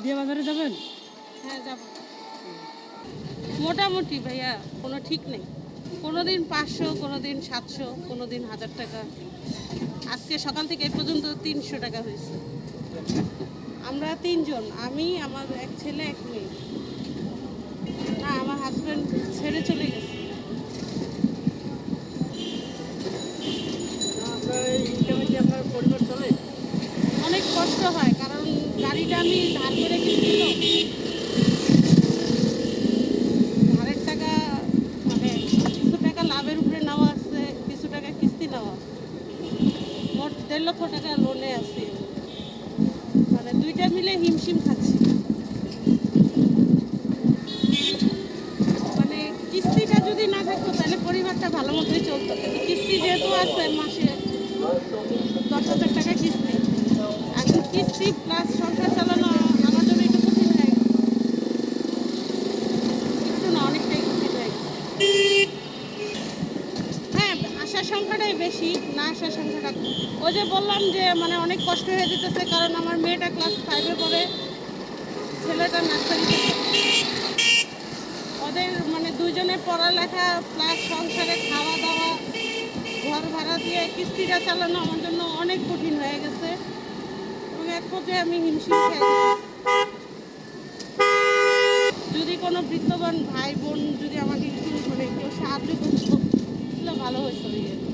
নাদিয়া বাজারে যাবেন? হ্যাঁ যাব। মোটামুটি ভাইয়া, কোনো ঠিক নেই। কোনো দিন পাঁচশো কোনো দিন সাতশো কোনো দিন হাজার টাকা। আজকে সকাল থেকে এ পর্যন্ত তিনশো টাকা হয়েছে। আমরা তিনজন, আমি, আমার এক ছেলে, এক মেয়ে। না, আমার গাড়িটা আমি ধার করে কিনছিল ধারের টাকা মানে কিছু টাকা লাভের উপরে নেওয়া আছে, কিছু টাকা কিস্তি নেওয়া মোট দেড় লক্ষ টাকা লোনে আছে। মানে দুইটা মিলে হিমশিম খাচ্ছি। মানে কিস্তিটা যদি না থাকতো, তাহলে পরিবারটা ভালো মতোই চলতো। কিন্তু কিস্তি যেহেতু আছে মাসে দশ হাজার টাকা কিস্তি। এখন কিস্তি প্লাস সংসার চালানো আমার জন্য একটু কঠিন হয়ে গেছে একটু না অনেকটাই কঠিন হয়ে গেছে হ্যাঁ আসার সংখ্যাটাই বেশি, না আসার সংখ্যাটা ও যে বললাম যে মানে অনেক কষ্ট হয়ে যেতেছে, কারণ আমার মেয়েটা ক্লাস ফাইভে পড়ে, ছেলেটা নার্সারিতে ওদের মানে দুইজনে পড়ালেখা প্লাস সংসারে খাওয়া দাওয়া ঘর ভাড়া দিয়ে কিস্তিটা চালানো আমার জন্য অনেক কঠিন হয়ে গেছে। এবং এক পর্যায়ে আমি হিমশিম খেয়ে যদি কোনো বৃত্তবান ভাই বোন যদি আমাকে একটু মানে কেউ সাহায্য করতো তাহলে ভালো হতো ইয়ে